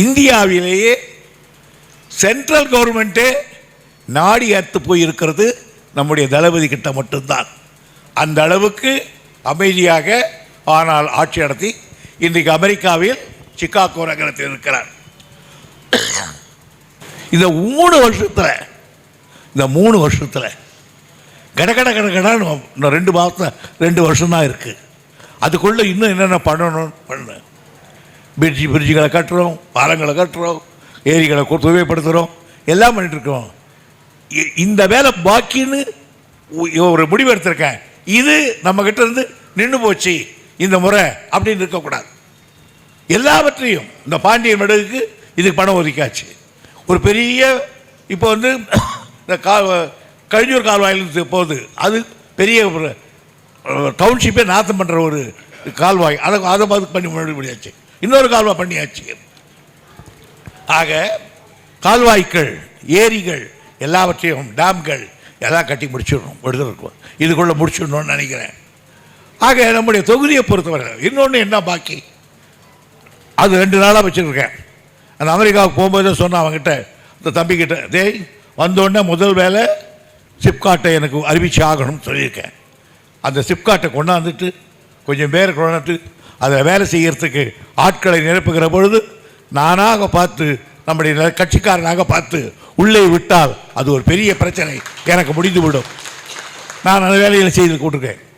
இந்தியாவிலேயே சென்ட்ரல் கவர்மெண்ட்டே நாடி அத்து போயிருக்கிறது நம்முடைய தளபதி கிட்ட மட்டும்தான். அந்த அளவுக்கு அமைதியாக ஆனால் ஆட்சி நடத்தி இன்றைக்கு அமெரிக்காவில் சிக்காகோ நகரத்தில் இருக்கிறார். இந்த மூணு வருஷத்தில் இந்த மூணு வருஷத்தில் கடகட கடகடான்னு இன்னும் ரெண்டு மாதம் ரெண்டு வருஷம் தான் இருக்குது அதுக்குள்ளே இன்னும் என்னென்ன பண்ணணும்? பண்ணு. பிரிட்ஜி பிரிட்ஜுகளை கட்டுறோம் பாலங்களை கட்டுறோம் ஏரிகளை தூய்மைப்படுத்துகிறோம் எல்லாம் பண்ணிட்டுருக்கோம் இ- இந்த வேலை பாக்கின்னு ஒரு முடிவு எடுத்திருக்கேன். இது நம்மக்கிட்ட இருந்து நின்று போச்சு இந்த முறை அப்படின்னு இருக்கக்கூடாது. எல்லாவற்றையும் இந்த பாண்டியன் மடகுக்கு இதுக்கு பணம் ஒதுக்காச்சு ஒரு பெரிய இப்போ வந்து இந்த கா கழிஞ்சூர் கால்வாயிலிருந்து போகுது. அது பெரிய ஒரு டவுன்ஷிப்பே நாத்தம் பண்ணுற ஒரு கால்வாய். அதை அதை பார்த்து பண்ணி முடியாச்சு இன்னொரு கால்வாய் பண்ணியாச்சு. ஆக கால்வாய்கள் ஏரிகள் எல்லாவற்றையும் டேம்கள் எல்லாம் கட்டி முடிச்சிடணும். எடுத்துருக்கோம் இதுக்குள்ளே முடிச்சிடணும்னு நினைக்கிறேன். ஆக நம்முடைய தொகுதியை பொறுத்தவரை இன்னொன்று என்ன பாக்கி? அது ரெண்டு நாளாக வச்சுருக்கேன். அந்த அமெரிக்காவுக்கு போகும்போது சொன்னேன் அவங்ககிட்ட இந்த தம்பிக்கிட்ட டேய் வந்தோடனே முதல் வேலை சிப்காட்டை எனக்கு அறிவிச்சு ஆகணும்னு சொல்லியிருக்கேன். அந்த சிப்காட்டை கொண்டாந்துட்டு கொஞ்சம் பேர் கொண்டு அதில் வேலை செய்கிறதுக்கு ஆட்களை நிரப்புகிற பொழுது நானாக பார்த்து நம்முடைய ந- கட்சிக்காரனாக பார்த்து உள்ளே விட்டால் அது ஒரு பெரிய பிரச்சனை. எனக்கு முடிந்துவிடும். நான் அந்த வேலையில் செய்து கொண்டிருக்கேன்.